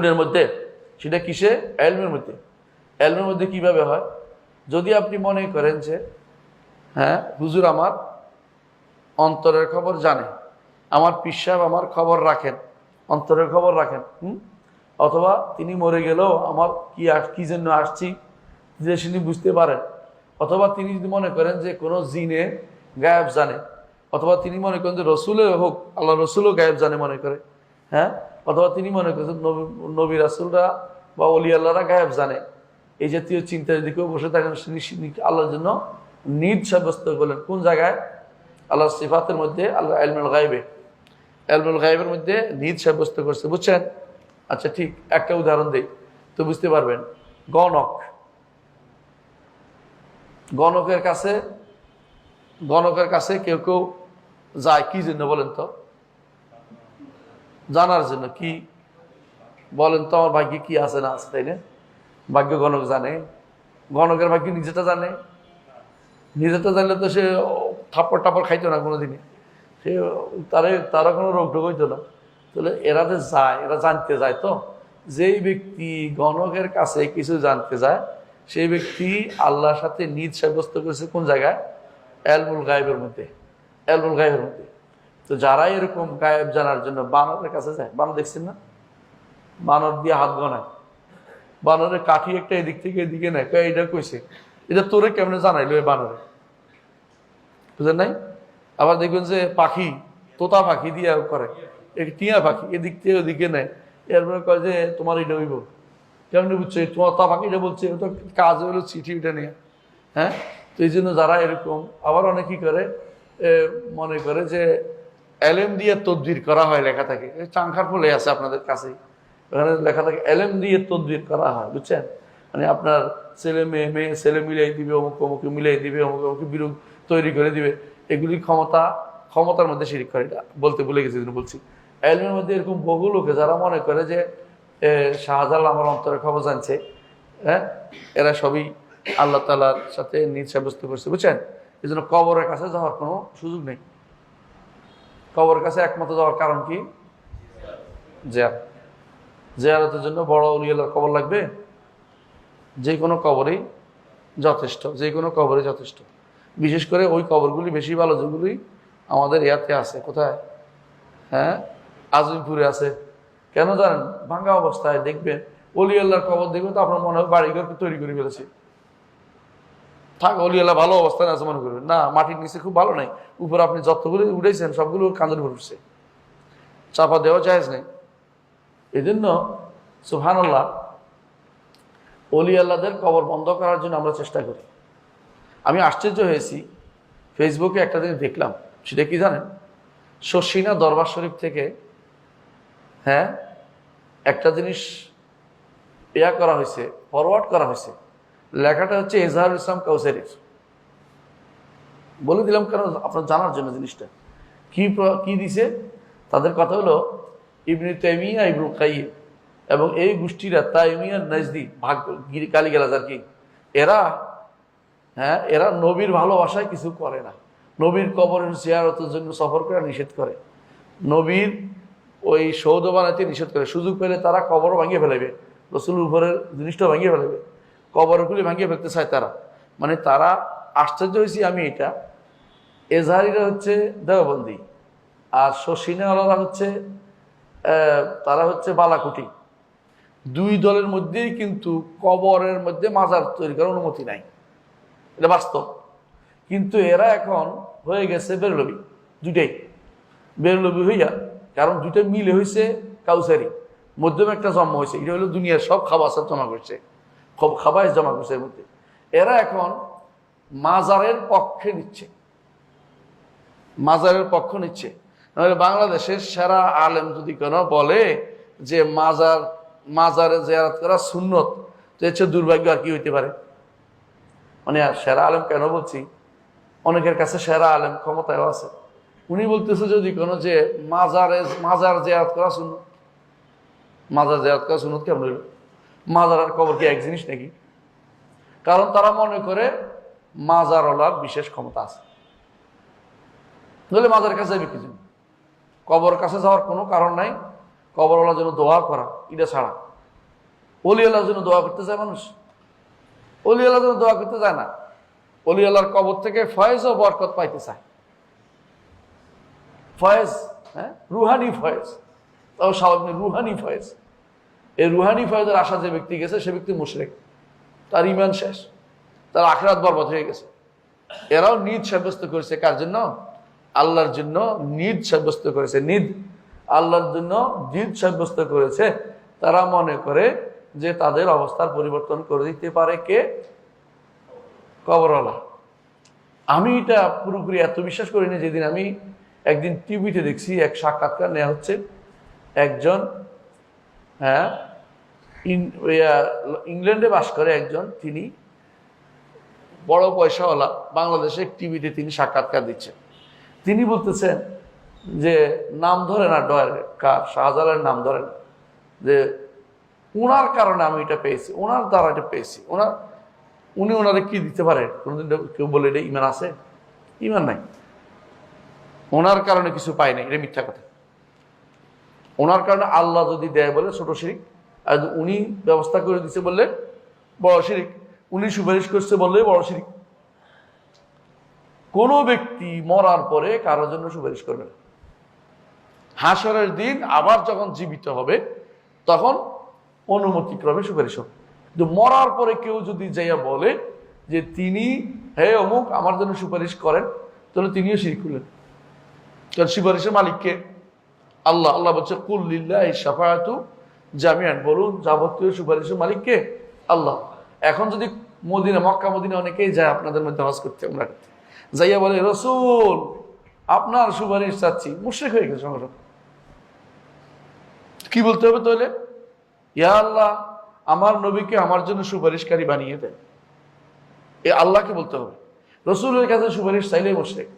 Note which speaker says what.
Speaker 1: কোনের মধ্যে, সেটা কিসে? এলমের মধ্যে। এলমের মধ্যে কীভাবে হয়? যদি আপনি মনে করেন যে হ্যাঁ হুজুর আমার অন্তরের খবর জানে, আমার পিসাব আমার খবর রাখেন, অন্তরের খবর রাখেন, হুম? অথবা তিনি মরে গেলেও আমার কি কি জন্য আসছি, যে তিনি বুঝতে পারেন। অথবা তিনি যদি মনে করেন যে কোনো জিনে গায়েব জানে, অথবা তিনি মনে করেন যে রসুলে হোক, আল্লাহ রসুলও গায়েব জানে মনে করে হ্যাঁ? অথবা তিনি মনে করেন নবী রাসুলরা বা অলি আল্লাহরা গায়েব জানে। এই জাতীয় চিন্তা যদি কেউ বসে থাকেন আল্লাহর জন্য নিজ সাব্যস্ত করলেন। কোন জায়গায়? আল্লাহর সিফাতের মধ্যে আল্লাহ আলমুল গাইবে আলমুল গাইবের মধ্যে নিজ সাব্যস্ত করছে, বুঝছেন? আচ্ছা ঠিক, একটা উদাহরণ দেই। তো বুঝতে পারবেন, গণক। গণকের কাছে গণকের কাছে কেউ কেউ যায়, কি জন্য বলেন তো? জানার জন্য কি বলেন তো, আমার ভাগ্যে কি আছে না আছে, তাই না? ভাগ্য গণক জানে গণকের ভাগ্য নিজেটা জানে। নিজেটা জানলে তো সে থাপ্পড় টাপড় খাইতো না কোনো কোনোদিনই। সে তারে তারা কোনো রোগ টোগ হইতো না। তাহলে এরা যে যায়, এরা জানতে যায় তো। যেই ব্যক্তি গণকের কাছে কিছু জানতে যায়, সেই ব্যক্তি আল্লাহর সাথে নিজ সাব্যস্ত করেছে কোন জায়গায়? এলমুল গায়েবের মধ্যে। এলমুল গায়েবের মধ্যে। তো যারা এরকম গায়েব জানার জন্য বানরের কাছে যায়, বানর দেখছেন না? বানর দিয়ে হাত গনায়। বানরের কাঠি একটা এদিক থেকে এদিকে নেয়। এটা কইছে? এটা তোরে কেমনে জানাইলো এই বানরে? বুঝলেন নাই? আবার দেখবেন যে পাখি, তোতা পাখি দিয়ে করে। টিয়া পাখি, এদিক থেকে ওদিকে নেয়। এরপরে কয় যে, তোমার এটা হইব। কেমনি বুঝছ? তোমার তা পাখিটা বলছে তো কাজ হলো চিঠি ওটা নিয়ে। হ্যাঁ? তো এই জন্য যারা এরকম, আবার অনেকেই করে মনে করে যে এলএম দিয়ে তদবির করা হয় লেখা থাকে। চাংখার ফলে আছে আপনাদের কাছেই। ওখানে লেখা থাকে এলএম দিয়ে তদবির করা হয় বুঝছেন? মানে আপনার ছেলে মেয়ে মেয়ে ছেলে মিলাই দিবে অমুক অমুকে মিলাই দিবে অমুক অমুক বিরোধ তৈরি করে দিবে। এগুলি ক্ষমতা ক্ষমতার মধ্যে শিরিক করে। এটা বলতে ভুলে গেছি জন্য বলছি। এলমের মধ্যে এরকম বহু লোকে যারা মনে করে যে এ, শাহজালাল আমার অন্তরের খবর জানছে হ্যাঁ? এরা সবই আল্লাহ তালার সাথে নিজ সাব্যস্ত করছে বুঝছেন? এই জন্য কবরের কাছে যাওয়ার কোনো সুযোগ নেই। কবরের কাছে একমাত্র যাওয়ার কারণ কি? জেয়ার জেয়ারতের জন্য বড় উলিয়ালার কবর লাগবে? যে কোনো কবরেই যথেষ্ট, যে কোনো কবরে যথেষ্ট। বিশেষ করে ওই কবরগুলি বেশি ভালো, যেগুলি আমাদের ইয়াতে আছে। কোথায়? হ্যাঁ? আজিমপুরে আছে। কেন জানেন? ভাঙ্গা অবস্থায় দেখবেন অলি আল্লাহর কবর দেখবেন তো আপনার মনে হয় বাড়িঘর তৈরি করে ফেলেছে। থাক অলি আল্লাহ ভালো অবস্থায় আছে মনে করবেন না, মাটির নিচে খুব ভালো নাই। উপরে আপনি যতগুলো উঠেছেন, সবগুলো কাঁদন উঠছে। চাপা দেওয়া যায় নেই। এই জন্য সুহানাল্লাহ অলি আল্লাহদের কবর বন্ধ করার জন্য আমরা চেষ্টা করি। আমি আশ্চর্য হয়েছি, ফেসবুকে একটা জিনিস দেখলাম, সেটা কি জানেন? শশিনা দরবার শরীফ থেকে হ্যাঁ একটা জিনিস ইয়া করা হয়েছে ফরওয়ার্ড করা হয়েছে। লেখাটা হচ্ছে এজাহারুল ইসলাম কাউসারির। বলে দিলাম কেন? আপনার জানার জন্য জিনিসটা। কি কি দিছে? তাদের কথা হলো, ইবনে তাইমিয়া, ইবনুল কাইয়িম এবং এই গোষ্ঠীরা তাইমিয়ার নাজদি, ভাগ কালী গেলাজ আর কি, এরা হ্যাঁ এরা নবীর ভালোবাসায় কিছু করে না। নবীর কবরের জিয়ারতের জন্য সফর করা নিষেধ করে। নবীর ওই সৌদ বানাতে নিষেধ করে। সুযোগ পেলে তারা কবর ভাঙিয়ে ফেলাবে রসুল উপরের জিনিসটা ভাঙিয়ে ফেলাবে কবরগুলি ভাঙিয়ে ফেলতে চায় তারা। মানে তারা আশ্চর্য হয়েছি আমি এটা। এজাহারিরা হচ্ছে দেওবন্দি। আর শশিনাওয়ালারা হচ্ছে তারা হচ্ছে বালাকুটি। দুই দলের মধ্যেই কিন্তু কবরের মধ্যে মাজার তৈরি করার অনুমতি নাই। এটা বাস্তব। কিন্তু এরা এখন হয়ে গেছে বেরলবি, দুইটাই। বেরলবি হইয়া, কারণ দুইটা মিলে হয়েছে কাউসারি। মধ্যমে একটা জন্ম হয়েছে এটা হলো দুনিয়ার সব খাবার জমা করছে। খাবার জমা করছে এর মধ্যে। এরা এখন মাজারের পক্ষে নিচ্ছে। মাজারের পক্ষ নিচ্ছে। বাংলাদেশের সেরা আলেম যদি কেন বলে যে মাজার, মাজারে জেয়ারাত করা সুন্নত দুর্ভাগ্য আর কি হইতে পারে? মানে সেরা আলেম কেন বলছি? অনেকের কাছে সেরা আলেম ক্ষমতায় আছে। উনি বলতেছে যদি কোনো যে মাজারে, মাজার জেয়ারাত করা শুনুন মাজার জেয়ারাত করা শুনুন কেমন হইল? মাজার আর কবর কি এক জিনিস নাকি? কারণ তারা মনে করে মাজারওয়ালার বিশেষ ক্ষমতা আছে। নইলে মাজার কাছে যাবে কিছু কবর কাছে যাওয়ার কোনো কারণ নাই। কবরওয়ালার জন্য দোয়া করা, এটা ছাড়া। অলি আল্লাহর জন্য দোয়া করতে যায় মানুষ? অলি আল্লাহর জন্য দোয়া করতে যায় না। অলি আল্লাহর কবর থেকে ফয়েজ ও বরকত পাইতে চায়। ফয়েজ হ্যাঁ? রুহানি ফয়েজ। তাও স্বাভাবিক রুহানি ফয়েজ। এই রুহানি ফয়েজের আশা যে ব্যক্তি গেছে, সে ব্যক্তি মুশরেক। তার ইমান শেষ। তার আখরাত বরবাদ হয়ে গেছে। এরাও নিদ সাব্যস্ত করেছে কার জন্য? আল্লাহর জন্য নিদ সাব্যস্ত করেছে। নিদ আল্লাহর জন্য জিদ সাব্যস্ত করেছে। তারা মনে করে যে তাদের অবস্থার পরিবর্তন করে দিতে পারে কে? কবরওয়ালা। আমি এটা পুরোপুরি এত বিশ্বাস করিনি যেদিন আমি একদিন টিভিতে দেখছি, এক সাক্ষাৎকার নেওয়া হচ্ছে একজন হ্যাঁ? ইংল্যান্ডে বাস করে একজন, তিনি বড় পয়সাওয়ালা, বাংলাদেশে টিভিতে তিনি সাক্ষাৎকার দিচ্ছেন। তিনি বলতেছেন যে, নাম ধরে না ডয়ের কার, শাহজালালের নাম ধরে না। যে ওনার কারণে আমি এটা পেয়েছি ওনার দ্বারা এটা পেয়েছি। ওনার উনি ওনারে কি দিতে পারে? কোনোদিন কেউ বলে এটা ইমান আছে? ইমান নাই। ওনার কারণে কিছু পাই নাই, এটা মিথ্যা কথা। ওনার কারণে আল্লাহ যদি দেয় বলে ছোট শিরিক, আর উনি ব্যবস্থা করে দিছে বললে বড় শিরিক, উনি সুপারিশ করছে বললে বড় শিরিক। কোনো ব্যক্তি মরার পরে কারোর জন্য সুপারিশ করবে না। হাসরের দিন আবার যখন জীবিত হবে, তখন অনুমতিক্রমে সুপারিশ হবে। কিন্তু মরার পরে কেউ যদি যাইয়া বলে যে তিনি, হে অমুক, আমার জন্য সুপারিশ করেন, তাহলে তিনিও শিরিক করলেন। কারণ সুপারিশের মালিককে আল্লাহ আল্লাহ বলছে কুল্লিল্লাহ সাফায়াতু জামিয়ান বলুন, যাবতীয় সুপারিশের মালিককে আল্লাহ। এখন যদি মদিনা, মক্কা, মদিনা অনেকেই যায় আপনাদের মধ্যে হজ করতে আমরা করতে। যাইয়া বলে, রসুল, আপনার সুপারিশ চাচ্ছি। মুশ্রিক হয়ে গেছে সংগঠন। কি বলতে হবে তাহলে? ইয়া আল্লাহ, আমার নবীকে আমার জন্য সুপারিশকারী বানিয়ে দেন। এ আল্লাহকে বলতে হবে। রসুলের কাছে সুপারিশ চাইলেই মুশ্রিক।